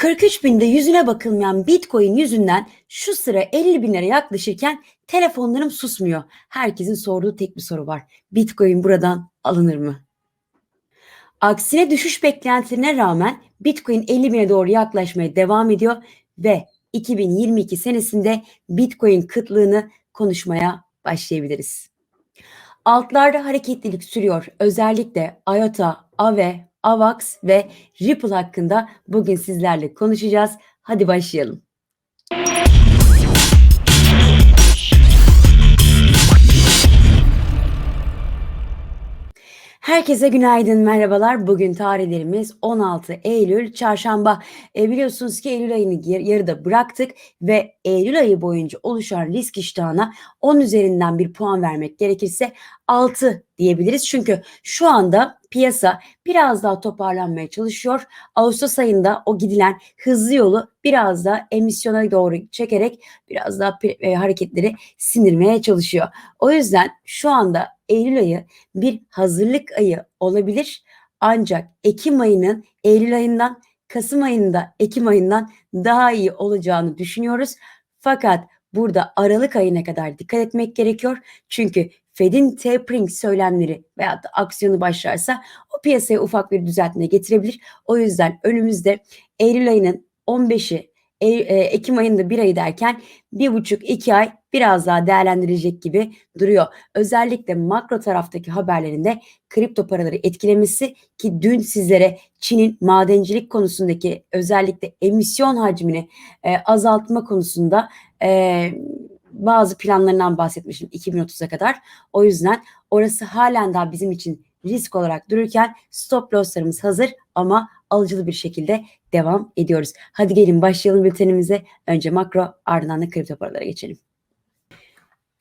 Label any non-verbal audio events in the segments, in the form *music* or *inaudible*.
43 binde yüzüne bakılmayan Bitcoin yüzünden şu sıra 50 binlere yaklaşırken telefonlarım susmuyor. Herkesin sorduğu tek bir soru var. Bitcoin buradan alınır mı? Aksine düşüş beklentilerine rağmen Bitcoin 50 bine doğru yaklaşmaya devam ediyor ve 2022 senesinde Bitcoin kıtlığını konuşmaya başlayabiliriz. Altlarda hareketlilik sürüyor. Özellikle IOTA, AVE, AVAX ve Ripple hakkında bugün sizlerle konuşacağız. Hadi başlayalım. Herkese günaydın, merhabalar. Bugün tarihlerimiz 16 Eylül, çarşamba. E, biliyorsunuz ki Eylül ayını yar- yarıda bıraktık ve Eylül ayı boyunca oluşan risk iştahına 10 üzerinden bir puan vermek gerekirse 6 diyebiliriz. Çünkü şu anda piyasa biraz daha toparlanmaya çalışıyor. Ağustos ayında o gidilen hızlı yolu biraz daha emisyona doğru çekerek biraz daha e, hareketleri sindirmeye çalışıyor. O yüzden şu anda Eylül ayı bir hazırlık ayı olabilir. Ancak Ekim ayının Eylül ayından, Kasım ayında Ekim ayından daha iyi olacağını düşünüyoruz. Fakat burada Aralık ayına kadar dikkat etmek gerekiyor. Çünkü Fed'in tapering söylemleri veyahut da aksiyonu başlarsa o piyasaya ufak bir düzeltme getirebilir. O yüzden önümüzde Eylül ayının 15'i, E- e, Ekim ayında bir ayı derken bir buçuk iki ay biraz daha değerlendirilecek gibi duruyor. Özellikle makro taraftaki haberlerinde kripto paraları etkilemesi ki dün sizlere Çin'in madencilik konusundaki özellikle emisyon hacmini e, azaltma konusunda e, bazı planlarından bahsetmişim 2030'a kadar. O yüzden orası halen daha bizim için risk olarak dururken stop losslarımız hazır ama alıcılı bir şekilde devam ediyoruz. Hadi gelin başlayalım bültenimize. Önce makro ardından da kripto paralara geçelim.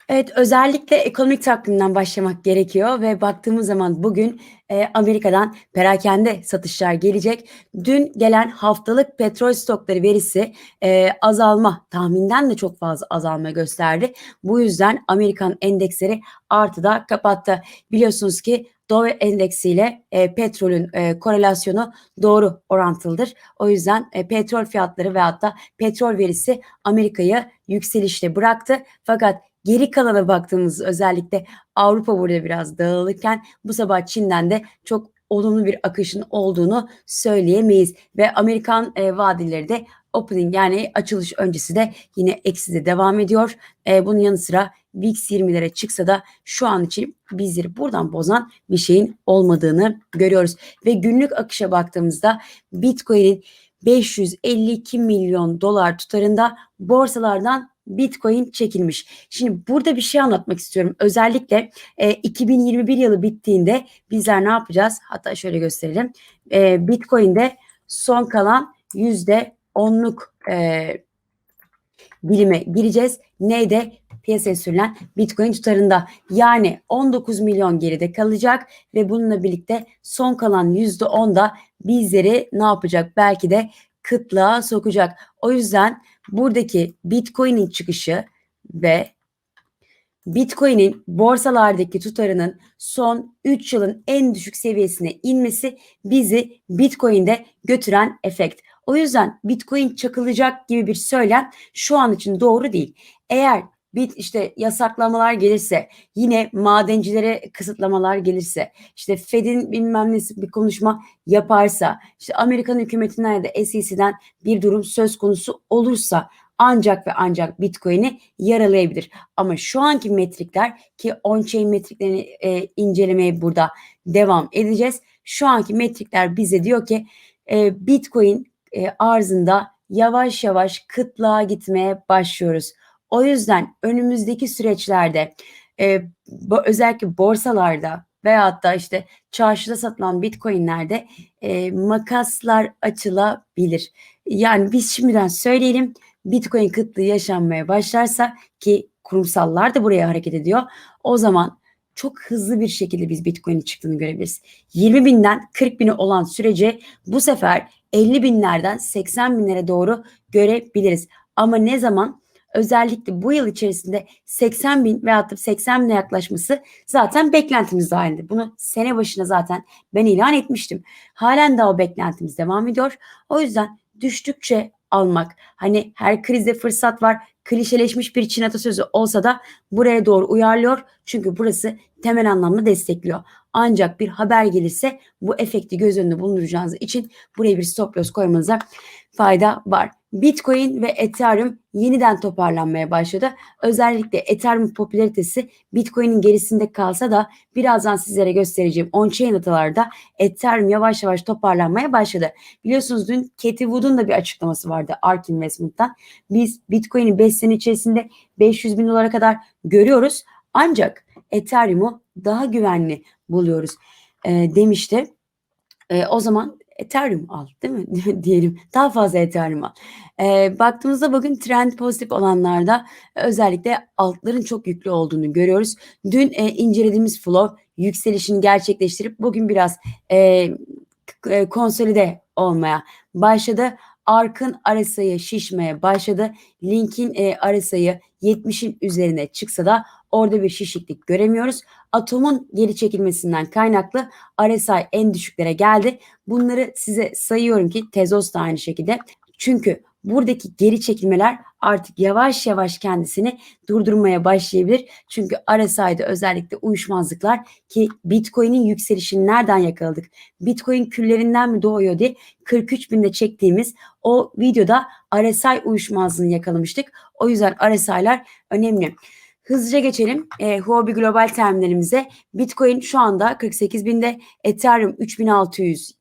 Evet, özellikle ekonomik takvimden başlamak gerekiyor ve baktığımız zaman bugün e, Amerika'dan perakende satışlar gelecek. Dün gelen haftalık petrol stokları verisi e, azalma, tahminden de çok fazla azalma gösterdi. Bu yüzden Amerikan endeksleri artıda kapattı. Biliyorsunuz ki Dow endeksiyle e, petrolün e, korelasyonu doğru orantılıdır. O yüzden e, petrol fiyatları ve hatta petrol verisi Amerika'yı yükselişte bıraktı. Fakat Geri kalana baktığımız özellikle Avrupa burada biraz dağılırken bu sabah Çin'den de çok olumlu bir akışın olduğunu söyleyemeyiz. Ve Amerikan e, vadileri de opening yani açılış öncesi de yine eksi de devam ediyor. E, bunun yanı sıra VIX 20'lere çıksa da şu an için bizleri buradan bozan bir şeyin olmadığını görüyoruz. Ve günlük akışa baktığımızda Bitcoin'in 552 milyon dolar tutarında borsalardan Bitcoin çekilmiş. Şimdi burada bir şey anlatmak istiyorum. Özellikle e, 2021 yılı bittiğinde bizler ne yapacağız? Hatta şöyle gösterelim. E, Bitcoin'de son kalan yüzde onluk e, dilime gireceğiz. Neyde? Piyasaya sürülen Bitcoin tutarında. Yani 19 milyon geride kalacak ve bununla birlikte son kalan yüzde onda bizleri ne yapacak? Belki de kıtlığa sokacak. O yüzden buradaki Bitcoin'in çıkışı ve Bitcoin'in borsalardaki tutarının son 3 yılın en düşük seviyesine inmesi bizi Bitcoin'de götüren efekt. O yüzden Bitcoin çakılacak gibi bir söylem şu an için doğru değil. Eğer bit işte yasaklamalar gelirse, yine madencilere kısıtlamalar gelirse, işte Fed'in bilmem nesi bir konuşma yaparsa, işte Amerikan hükümetinden ya da SEC'den bir durum söz konusu olursa ancak ve ancak Bitcoin'i yaralayabilir. Ama şu anki metrikler ki on-chain metriklerini e, incelemeye burada devam edeceğiz. Şu anki metrikler bize diyor ki e, Bitcoin e, arzında yavaş yavaş kıtlığa gitmeye başlıyoruz. O yüzden önümüzdeki süreçlerde e, bu, özellikle borsalarda veyahut da işte çarşıda satılan bitcoinlerde e, makaslar açılabilir. Yani biz şimdiden söyleyelim bitcoin kıtlığı yaşanmaya başlarsa ki kurumsallar da buraya hareket ediyor. O zaman çok hızlı bir şekilde biz bitcoin'in çıktığını görebiliriz. 20 binden 40 bini olan sürece bu sefer 50 binlerden 80 binlere doğru görebiliriz. Ama ne zaman? özellikle bu yıl içerisinde 80 bin veyahut da 80 bine yaklaşması zaten beklentimiz dahilinde. Bunu sene başına zaten ben ilan etmiştim. Halen daha o beklentimiz devam ediyor. O yüzden düştükçe almak. Hani her krizde fırsat var. Klişeleşmiş bir Çin atasözü olsa da buraya doğru uyarlıyor. Çünkü burası temel anlamda destekliyor. Ancak bir haber gelirse bu efekti göz önünde bulunduracağınız için buraya bir stop loss koymanıza fayda var. Bitcoin ve Ethereum yeniden toparlanmaya başladı. Özellikle Ethereum popülaritesi Bitcoin'in gerisinde kalsa da birazdan sizlere göstereceğim on-chain datalarda Ethereum yavaş yavaş toparlanmaya başladı. Biliyorsunuz dün Katie Wood'un da bir açıklaması vardı ARK Investment'tan. Biz Bitcoin'i 5 sene içerisinde 500 bin dolara kadar görüyoruz. Ancak Ethereum'u daha güvenli buluyoruz e, demişti. E, o zaman Ethereum al değil mi *laughs* diyelim. Daha fazla Ethereum al. E, baktığımızda bugün trend pozitif olanlarda özellikle altların çok yüklü olduğunu görüyoruz. Dün e, incelediğimiz flow yükselişini gerçekleştirip bugün biraz e, e, konsolide olmaya başladı. Ark'ın arasayı şişmeye başladı. Link'in e, arasayı 70'in üzerine çıksa da orada bir şişiklik göremiyoruz. Atomun geri çekilmesinden kaynaklı RSI en düşüklere geldi. Bunları size sayıyorum ki Tezos da aynı şekilde. Çünkü buradaki geri çekilmeler artık yavaş yavaş kendisini durdurmaya başlayabilir. Çünkü RSI'de özellikle uyuşmazlıklar ki Bitcoin'in yükselişini nereden yakaladık? Bitcoin küllerinden mi doğuyor diye 43 binde çektiğimiz o videoda RSI uyuşmazlığını yakalamıştık. O yüzden RSI'ler önemli. Hızlıca geçelim e, Huobi Global terminalimize. Bitcoin şu anda 48 binde, Ethereum 3600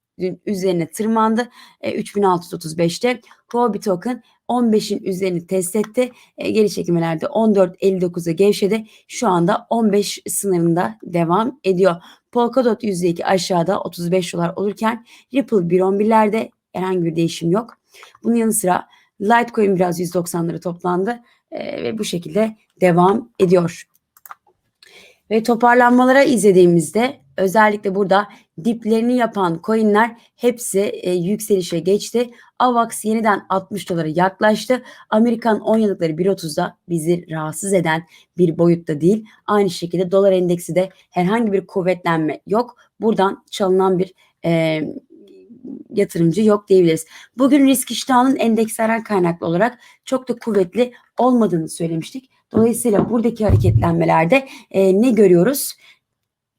üzerine tırmandı. E, 3635'te Huobi token 15'in üzerini test etti. E, geri çekimlerde 14.59'a gevşedi. Şu anda 15 sınırında devam ediyor. Polkadot %2 aşağıda 35 dolar olurken Ripple 1.11'lerde herhangi bir değişim yok. Bunun yanı sıra Litecoin biraz 190'lara toplandı e, ve bu şekilde devam ediyor. Ve toparlanmalara izlediğimizde özellikle burada diplerini yapan coinler hepsi e, yükselişe geçti. AVAX yeniden 60 dolara yaklaştı. Amerikan 10 yıllıkları 1.30'da bizi rahatsız eden bir boyutta değil. Aynı şekilde dolar endeksi de herhangi bir kuvvetlenme yok. Buradan çalınan bir e, yatırımcı yok diyebiliriz. Bugün risk iştahının endekslerden kaynaklı olarak çok da kuvvetli olmadığını söylemiştik. Dolayısıyla buradaki hareketlenmelerde e, ne görüyoruz?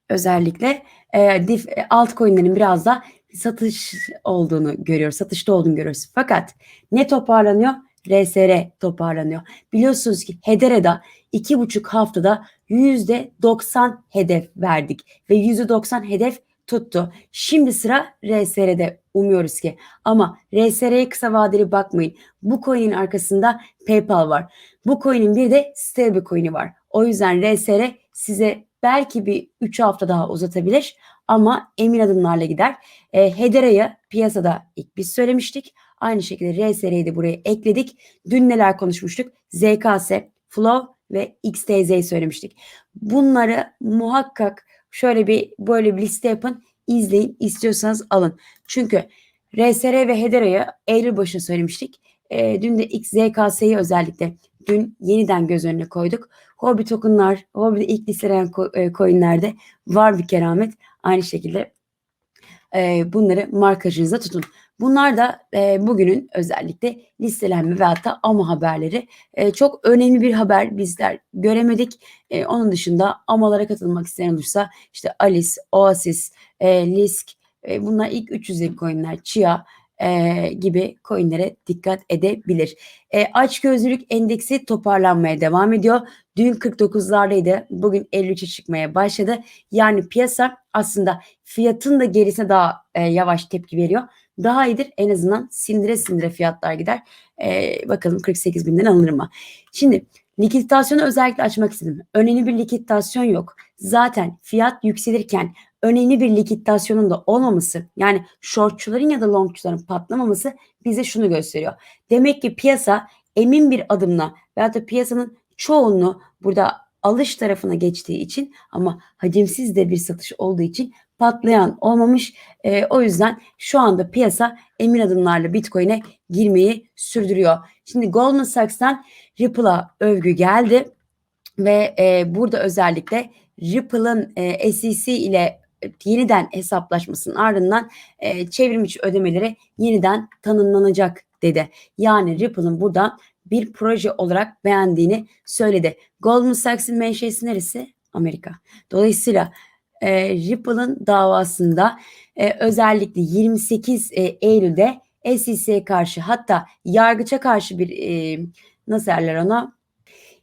Özellikle e, dif, e, altcoin'lerin biraz da satış olduğunu görüyoruz. Satışta olduğunu görüyoruz. Fakat ne toparlanıyor? RSR toparlanıyor. Biliyorsunuz ki Hedera'da iki buçuk haftada yüzde 90 hedef verdik ve yüzde 90 hedef tuttu. Şimdi sıra RSR'de umuyoruz ki. Ama RSR'ye kısa vadeli bakmayın. Bu coin'in arkasında PayPal var. Bu coin'in bir de stablecoin'i var. O yüzden RSR size belki bir 3 hafta daha uzatabilir ama emin adımlarla gider. E, Hedera'yı piyasada ilk biz söylemiştik. Aynı şekilde RSR'yi de buraya ekledik. Dün neler konuşmuştuk? ZKS, Flow ve XTZ'yi söylemiştik. Bunları muhakkak şöyle bir böyle bir liste yapın. izleyin. istiyorsanız alın. Çünkü RSR ve Hedera'yı Eylül başında söylemiştik. E, dün de XZKS'yi özellikle dün yeniden göz önüne koyduk. Hobby tokenlar, Hobby'de ilk listelenen e, coinlerde var bir keramet. Aynı şekilde e, bunları markajınıza tutun. Bunlar da e, bugünün özellikle listelenme ve hatta ama haberleri. E, çok önemli bir haber bizler göremedik. E, onun dışında amalara katılmak isteyen olursa işte Alice, Oasis, e, Lisk e, bunlar ilk 300'lik coinler. Chia, e, gibi coinlere dikkat edebilir. E, açgözlülük endeksi toparlanmaya devam ediyor. Dün 49'lardaydı. Bugün 53'e çıkmaya başladı. Yani piyasa aslında fiyatın da gerisine daha e, yavaş tepki veriyor. Daha iyidir. En azından sindire sindire fiyatlar gider. E, bakalım 48 binden alınır mı? Şimdi likiditasyonu özellikle açmak istedim. Önemli bir likiditasyon yok. Zaten fiyat yükselirken önemli bir likiditasyonun da olmaması yani shortçuların ya da longçuların patlamaması bize şunu gösteriyor. Demek ki piyasa emin bir adımla veyahut da piyasanın çoğunluğu burada alış tarafına geçtiği için ama hacimsiz de bir satış olduğu için patlayan olmamış. E, o yüzden şu anda piyasa emin adımlarla Bitcoin'e girmeyi sürdürüyor. Şimdi Goldman Sachs'tan Ripple'a övgü geldi ve e, burada özellikle Ripple'ın e, SEC ile e, yeniden hesaplaşmasının ardından e, çevrimiçi ödemeleri yeniden tanımlanacak dedi. Yani Ripple'ın buradan bir proje olarak beğendiğini söyledi. Goldman Sachs'in menşesi neresi? Amerika. Dolayısıyla e, Ripple'ın davasında e, özellikle 28 e, Eylül'de SEC'ye karşı hatta yargıça karşı bir e, nasıl derler ona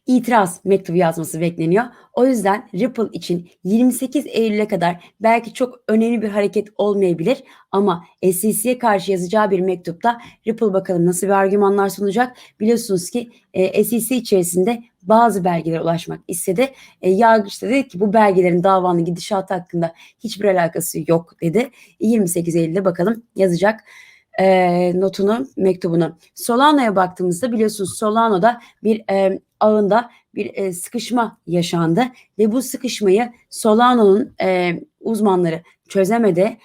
itiraz mektubu yazması bekleniyor. O yüzden Ripple için 28 Eylül'e kadar belki çok önemli bir hareket olmayabilir ama SEC'ye karşı yazacağı bir mektupta Ripple bakalım nasıl bir argümanlar sunacak. Biliyorsunuz ki e, SEC içerisinde bazı belgelere ulaşmak istedi. E, yargıç da dedi ki bu belgelerin davanın gidişatı hakkında hiçbir alakası yok dedi. 28 Eylül'de bakalım yazacak e, notunu, mektubunu. Solano'ya baktığımızda biliyorsunuz Solano'da bir e, ağında bir e, sıkışma yaşandı ve bu sıkışmayı Solano'nun e, uzmanları çözemedi.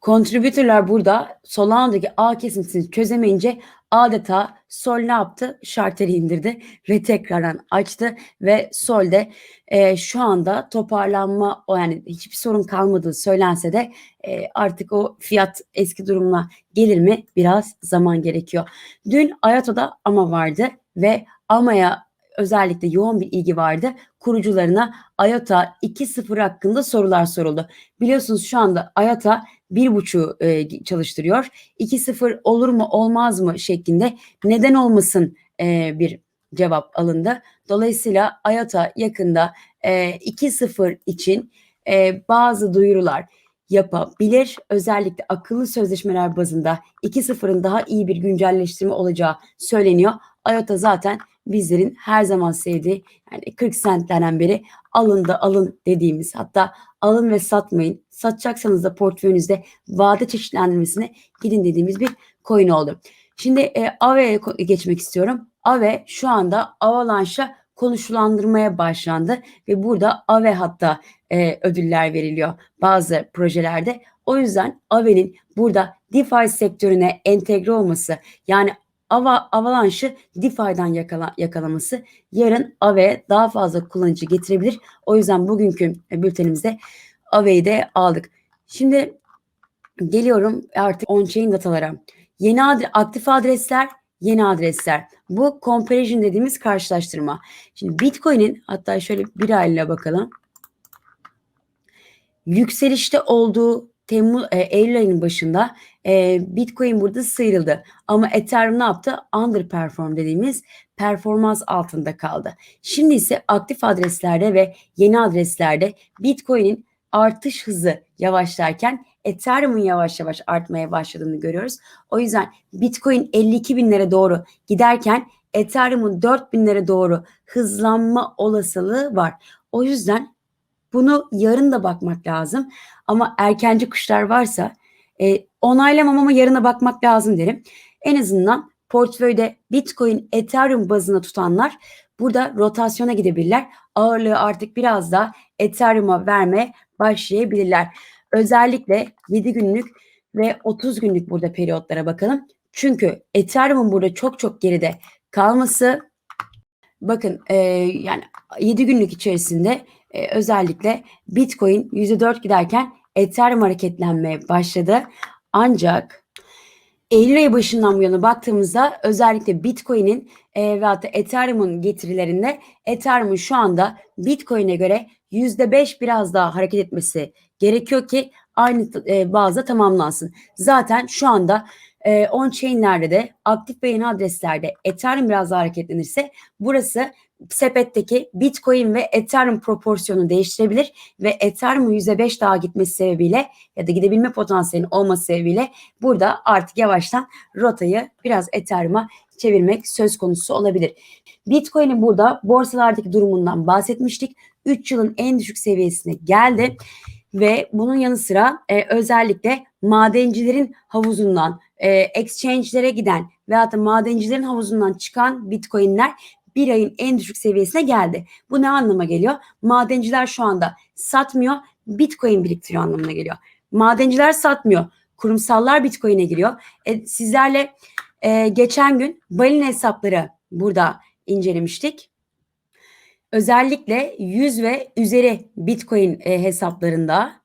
Kontribütörler burada Solano'daki ağ kesintisini çözemeyince adeta Sol ne yaptı? Şarteri indirdi ve tekrardan açtı ve Sol'de e, şu anda toparlanma o yani hiçbir sorun kalmadığı söylense de e, artık o fiyat eski durumuna gelir mi? Biraz zaman gerekiyor. Dün Ayato'da ama vardı ve Ama'ya özellikle yoğun bir ilgi vardı. Kurucularına IOTA 2.0 hakkında sorular soruldu. Biliyorsunuz şu anda IOTA 1.5'u e, çalıştırıyor. 2.0 olur mu olmaz mı şeklinde neden olmasın e, bir cevap alındı. Dolayısıyla IOTA yakında e, 2.0 için e, bazı duyurular yapabilir. Özellikle akıllı sözleşmeler bazında 2.0'ın daha iyi bir güncelleştirme olacağı söyleniyor. IOTA zaten bizlerin her zaman sevdiği yani 40 centlerden beri alın da alın dediğimiz hatta alın ve satmayın satacaksanız da portföyünüzde vade çeşitlendirmesine gidin dediğimiz bir coin oldu. Şimdi e, AVE'ye geçmek istiyorum. AVE şu anda Avalanche'a konuşulandırmaya başlandı ve burada AVE hatta e, ödüller veriliyor bazı projelerde. O yüzden AVE'nin burada DeFi sektörüne entegre olması yani Ava, Avalanche'ı DeFi'den yakala, yakalaması yarın Ave daha fazla kullanıcı getirebilir. O yüzden bugünkü bültenimizde Ave'yi de aldık. Şimdi geliyorum artık on-chain datalara. Yeni adre, aktif adresler, yeni adresler. Bu comparison dediğimiz karşılaştırma. Şimdi Bitcoin'in hatta şöyle bir ayla bakalım. Yükselişte olduğu Temmuz e, Eylül ayının başında e, Bitcoin burada sıyrıldı. Ama Ethereum ne yaptı? Underperform dediğimiz performans altında kaldı. Şimdi ise aktif adreslerde ve yeni adreslerde Bitcoin'in artış hızı yavaşlarken Ethereum'un yavaş yavaş artmaya başladığını görüyoruz. O yüzden Bitcoin 52 binlere doğru giderken Ethereum'un 4 binlere doğru hızlanma olasılığı var. O yüzden bunu yarın da bakmak lazım. Ama erkenci kuşlar varsa e, onaylamam ama yarına bakmak lazım derim. En azından portföyde Bitcoin, Ethereum bazına tutanlar burada rotasyona gidebilirler. Ağırlığı artık biraz da Ethereum'a vermeye başlayabilirler. Özellikle 7 günlük ve 30 günlük burada periyotlara bakalım. Çünkü Ethereum'un burada çok çok geride kalması bakın e, yani 7 günlük içerisinde e, özellikle Bitcoin %4 giderken Ethereum hareketlenmeye başladı. Ancak Eylül ayı başından bu yana baktığımızda özellikle Bitcoin'in e, ve hatta Ethereum'un getirilerinde Ethereum'un şu anda Bitcoin'e göre %5 biraz daha hareket etmesi gerekiyor ki aynı e, bazda tamamlansın. Zaten şu anda e, on-chain'lerde de aktif beyin adreslerde Ethereum biraz daha hareketlenirse burası sepetteki Bitcoin ve Ethereum proporsiyonu değiştirebilir ve Ethereum %5 daha gitmesi sebebiyle ya da gidebilme potansiyelinin olması sebebiyle burada artık yavaştan rotayı biraz Ethereum'a çevirmek söz konusu olabilir. Bitcoin'in burada borsalardaki durumundan bahsetmiştik. 3 yılın en düşük seviyesine geldi ve bunun yanı sıra e, özellikle madencilerin havuzundan e, exchange'lere giden veya da madencilerin havuzundan çıkan bitcoin'ler bir ayın en düşük seviyesine geldi. Bu ne anlama geliyor? Madenciler şu anda satmıyor, Bitcoin biriktiriyor anlamına geliyor. Madenciler satmıyor, kurumsallar Bitcoin'e giriyor. E, sizlerle e, geçen gün balin hesapları burada incelemiştik. Özellikle 100 ve üzeri Bitcoin e, hesaplarında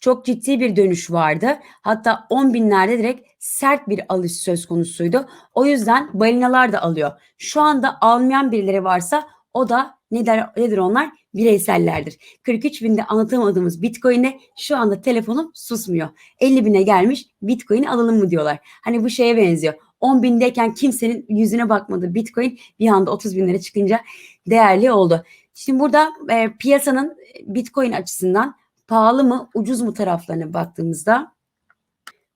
çok ciddi bir dönüş vardı. Hatta 10 binlerde direkt sert bir alış söz konusuydu. O yüzden balinalar da alıyor. Şu anda almayan birileri varsa o da nedir, nedir onlar? Bireysellerdir. 43 binde anlatamadığımız Bitcoin'e şu anda telefonum susmuyor. 50 bine gelmiş Bitcoin'i alalım mı diyorlar. Hani bu şeye benziyor. 10 bindeyken kimsenin yüzüne bakmadı Bitcoin bir anda 30 binlere çıkınca değerli oldu. Şimdi burada e, piyasanın Bitcoin açısından pahalı mı ucuz mu taraflarına baktığımızda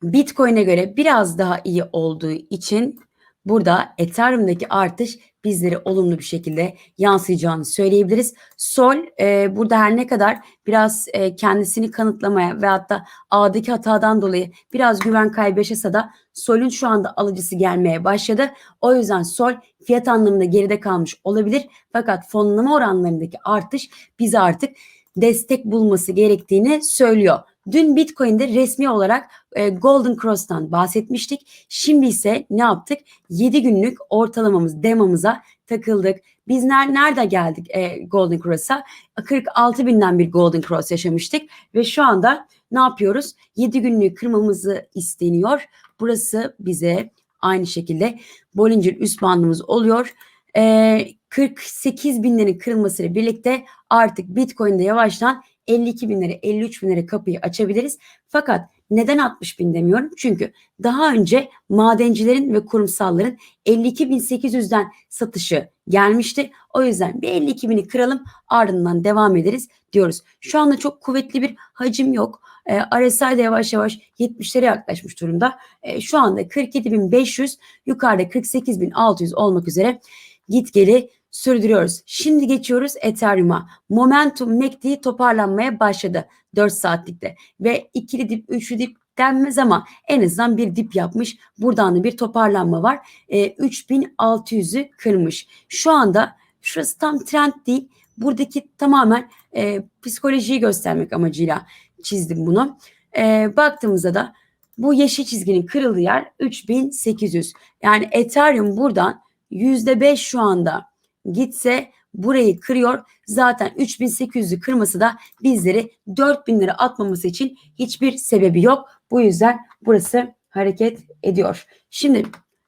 Bitcoin'e göre biraz daha iyi olduğu için burada Ethereum'daki artış bizleri olumlu bir şekilde yansıyacağını söyleyebiliriz. Sol e, burada her ne kadar biraz e, kendisini kanıtlamaya ve hatta ağdaki hatadan dolayı biraz güven kaybı yaşasa Sol'ün şu anda alıcısı gelmeye başladı. O yüzden Sol fiyat anlamında geride kalmış olabilir. Fakat fonlama oranlarındaki artış bize artık destek bulması gerektiğini söylüyor. Dün Bitcoin'de resmi olarak e, Golden Cross'tan bahsetmiştik. Şimdi ise ne yaptık? 7 günlük ortalamamız, demamıza takıldık. Biz ner nerede geldik e, Golden Cross'a? 46 binden bir Golden Cross yaşamıştık ve şu anda ne yapıyoruz? 7 günlüğü kırmamızı isteniyor. Burası bize aynı şekilde Bollinger üst bandımız oluyor. E, 48 binlerin kırılmasıyla birlikte artık Bitcoin'de yavaştan 52 binlere 53 binlere kapıyı açabiliriz. Fakat neden 60 bin demiyorum? Çünkü daha önce madencilerin ve kurumsalların 52.800'den satışı gelmişti. O yüzden bir 52 bini kıralım ardından devam ederiz diyoruz. Şu anda çok kuvvetli bir hacim yok. E, RSI de yavaş yavaş 70'lere yaklaşmış durumda. E, şu anda 47.500 yukarıda 48.600 olmak üzere git geli sürdürüyoruz. Şimdi geçiyoruz Ethereum'a. Momentum MACD toparlanmaya başladı 4 saatlikte ve ikili dip, üçlü dip denmez ama en azından bir dip yapmış. Buradan da bir toparlanma var. E, 3600'ü kırmış. Şu anda şurası tam trend değil. Buradaki tamamen e, psikolojiyi göstermek amacıyla çizdim bunu. E, baktığımızda da bu yeşil çizginin kırıldığı yer 3800. Yani Ethereum buradan %5 şu anda gitse burayı kırıyor. Zaten 3800'ü kırması da bizleri 4000 lira atmaması için hiçbir sebebi yok. Bu yüzden burası hareket ediyor. Şimdi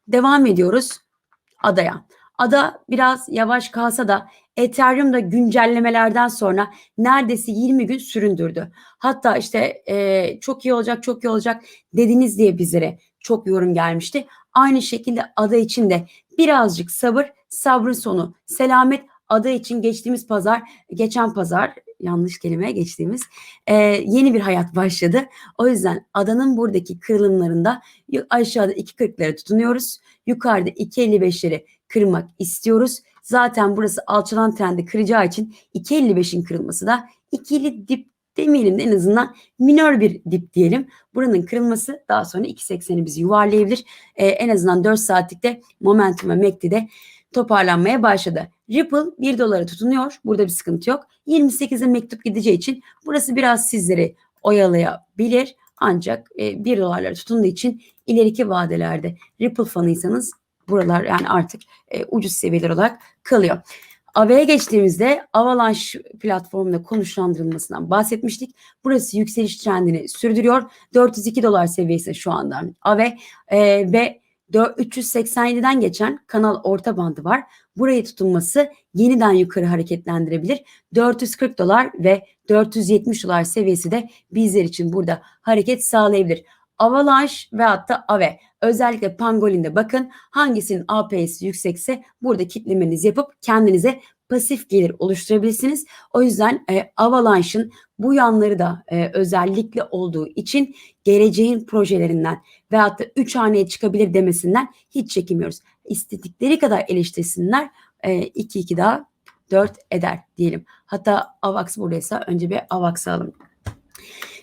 devam ediyoruz adaya. Ada biraz yavaş kalsa da Ethereum da güncellemelerden sonra neredeyse 20 gün süründürdü. Hatta işte e, çok iyi olacak çok iyi olacak dediniz diye bizlere çok yorum gelmişti. Aynı şekilde ada için de birazcık sabır, sabrın sonu. Selamet ada için geçtiğimiz pazar, geçen pazar yanlış kelime geçtiğimiz e, yeni bir hayat başladı. O yüzden adanın buradaki kırılımlarında aşağıda 2.40'lara tutunuyoruz. Yukarıda 2.55'leri kırmak istiyoruz. Zaten burası alçalan trendi kıracağı için 2.55'in kırılması da ikili dip demeyelim de en azından minör bir dip diyelim. Buranın kırılması daha sonra 2.80'i bizi yuvarlayabilir. Ee, en azından 4 saatlikte momentum ve MACD'de toparlanmaya başladı. Ripple 1 dolara tutunuyor. Burada bir sıkıntı yok. 28'e mektup gideceği için burası biraz sizleri oyalayabilir. Ancak e, 1 dolarlara tutunduğu için ileriki vadelerde Ripple fanıysanız buralar yani artık e, ucuz seviyeler olarak kalıyor. AV'ye geçtiğimizde Avalanche platformunda konuşlandırılmasından bahsetmiştik. Burası yükseliş trendini sürdürüyor. 402 dolar seviyesi şu anda AV e, ve 387'den geçen kanal orta bandı var. Burayı tutunması yeniden yukarı hareketlendirebilir. 440 dolar ve 470 dolar seviyesi de bizler için burada hareket sağlayabilir. Avalanche ve hatta AVE özellikle Pangolin'de bakın hangisinin APS'i yüksekse burada kitlemenizi yapıp kendinize pasif gelir oluşturabilirsiniz. O yüzden e, Avalanche'ın bu yanları da e, özellikle olduğu için geleceğin projelerinden ve hatta 3 haneye çıkabilir demesinden hiç çekinmiyoruz. İstedikleri kadar eleştirsinler 2-2 e, daha 4 eder diyelim. Hatta AVAX buradaysa önce bir AVAX'ı alalım.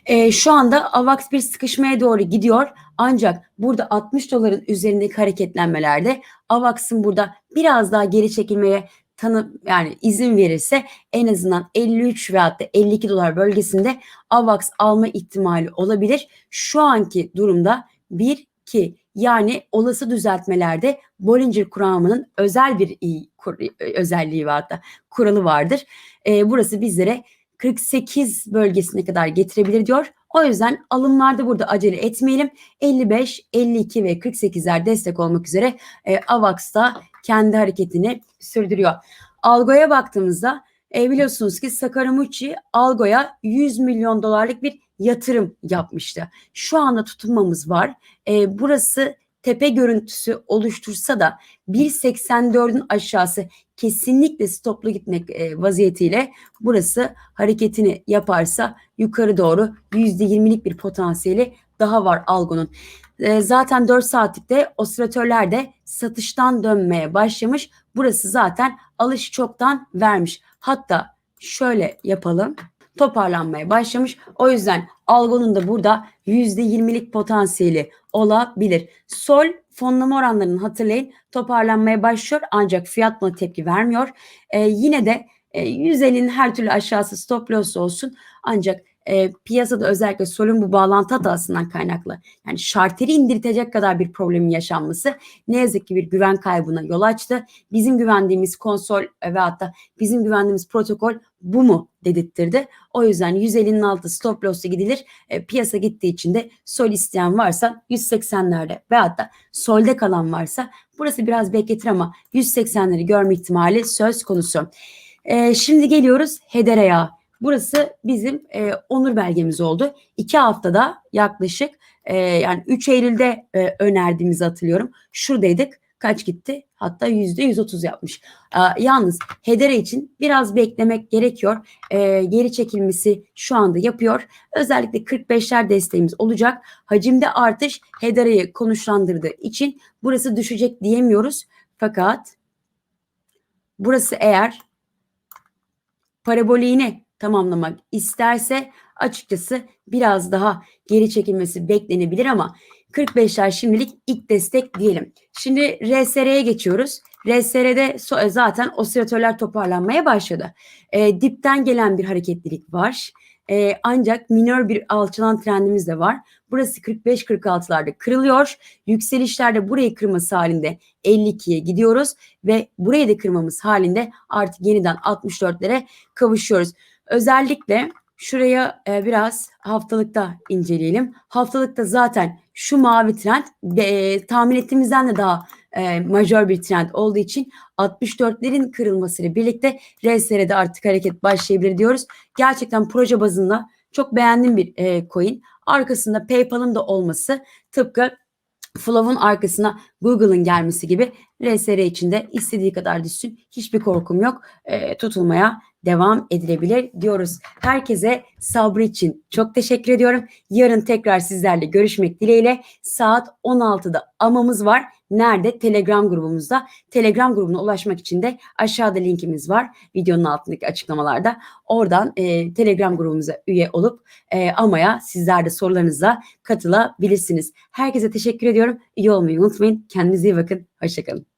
E, şu anda AVAX bir sıkışmaya doğru gidiyor. Ancak burada 60 doların üzerindeki hareketlenmelerde AVAX'ın burada biraz daha geri çekilmeye tanı yani izin verirse en azından 53 veya da 52 dolar bölgesinde AVAX alma ihtimali olabilir. Şu anki durumda 1 2 yani olası düzeltmelerde Bollinger kuramının özel bir kur, özelliği var da kuralı vardır. E, burası bizlere 48 bölgesine kadar getirebilir diyor. O yüzden alımlarda burada acele etmeyelim. 55, 52 ve 48'ler destek olmak üzere e, AVAX da kendi hareketini sürdürüyor. Algo'ya baktığımızda e, biliyorsunuz ki Sakaramucci Algo'ya 100 milyon dolarlık bir yatırım yapmıştı. Şu anda tutunmamız var. E, burası tepe görüntüsü oluştursa da 1.84'ün aşağısı kesinlikle stoplu gitmek e, vaziyetiyle burası hareketini yaparsa yukarı doğru %20'lik bir potansiyeli daha var algonun. E, zaten 4 saatlikte osilatörler de satıştan dönmeye başlamış. Burası zaten alış çoktan vermiş. Hatta şöyle yapalım toparlanmaya başlamış. O yüzden algonun da burada %20'lik potansiyeli olabilir. Sol fonlama oranlarını hatırlayın toparlanmaya başlıyor ancak fiyat buna tepki vermiyor. Ee, yine de e, 150'nin her türlü aşağısı stop loss olsun ancak e, piyasada özellikle solun bu bağlantı hatasından kaynaklı yani şarteri indirtecek kadar bir problemin yaşanması ne yazık ki bir güven kaybına yol açtı. Bizim güvendiğimiz konsol ve hatta bizim güvendiğimiz protokol bu mu dedirttirdi. O yüzden 150'nin altı stop loss'u gidilir. E, piyasa gittiği için de sol isteyen varsa 180'lerde ve hatta solde kalan varsa burası biraz bekletir ama 180'leri görme ihtimali söz konusu. E, şimdi geliyoruz Hedere'ye. Burası bizim e, onur belgemiz oldu. İki haftada yaklaşık e, yani 3 Eylül'de e, önerdiğimizi hatırlıyorum. Şuradaydık. Kaç gitti? Hatta yüzde 130 yapmış. E, yalnız Hedera için biraz beklemek gerekiyor. E, geri çekilmesi şu anda yapıyor. Özellikle 45'ler desteğimiz olacak. Hacimde artış Hedera'yı konuşlandırdığı için burası düşecek diyemiyoruz. Fakat burası eğer paraboliğini tamamlamak isterse açıkçası biraz daha geri çekilmesi beklenebilir ama 45'ler şimdilik ilk destek diyelim. Şimdi RSR'ye geçiyoruz. RSR'de zaten osilatörler toparlanmaya başladı. E, dipten gelen bir hareketlilik var. E, ancak minör bir alçalan trendimiz de var. Burası 45-46'larda kırılıyor. Yükselişlerde burayı kırması halinde 52'ye gidiyoruz ve burayı da kırmamız halinde artık yeniden 64'lere kavuşuyoruz. Özellikle şuraya e, biraz haftalıkta inceleyelim. Haftalıkta zaten şu mavi trend e, tahmin ettiğimizden de daha e, majör bir trend olduğu için 64'lerin kırılmasıyla birlikte RSR'de artık hareket başlayabilir diyoruz. Gerçekten proje bazında çok beğendiğim bir e, coin. Arkasında PayPal'ın da olması tıpkı Flow'un arkasına Google'ın gelmesi gibi RSR içinde istediği kadar düşsün. Hiçbir korkum yok. E, tutulmaya devam edilebilir diyoruz. Herkese sabrı için çok teşekkür ediyorum. Yarın tekrar sizlerle görüşmek dileğiyle saat 16'da amamız var. Nerede? Telegram grubumuzda. Telegram grubuna ulaşmak için de aşağıda linkimiz var. Videonun altındaki açıklamalarda. Oradan e, Telegram grubumuza üye olup e, amaya sizler de sorularınızla katılabilirsiniz. Herkese teşekkür ediyorum. İyi olmayı unutmayın. Kendinize iyi bakın. Hoşçakalın.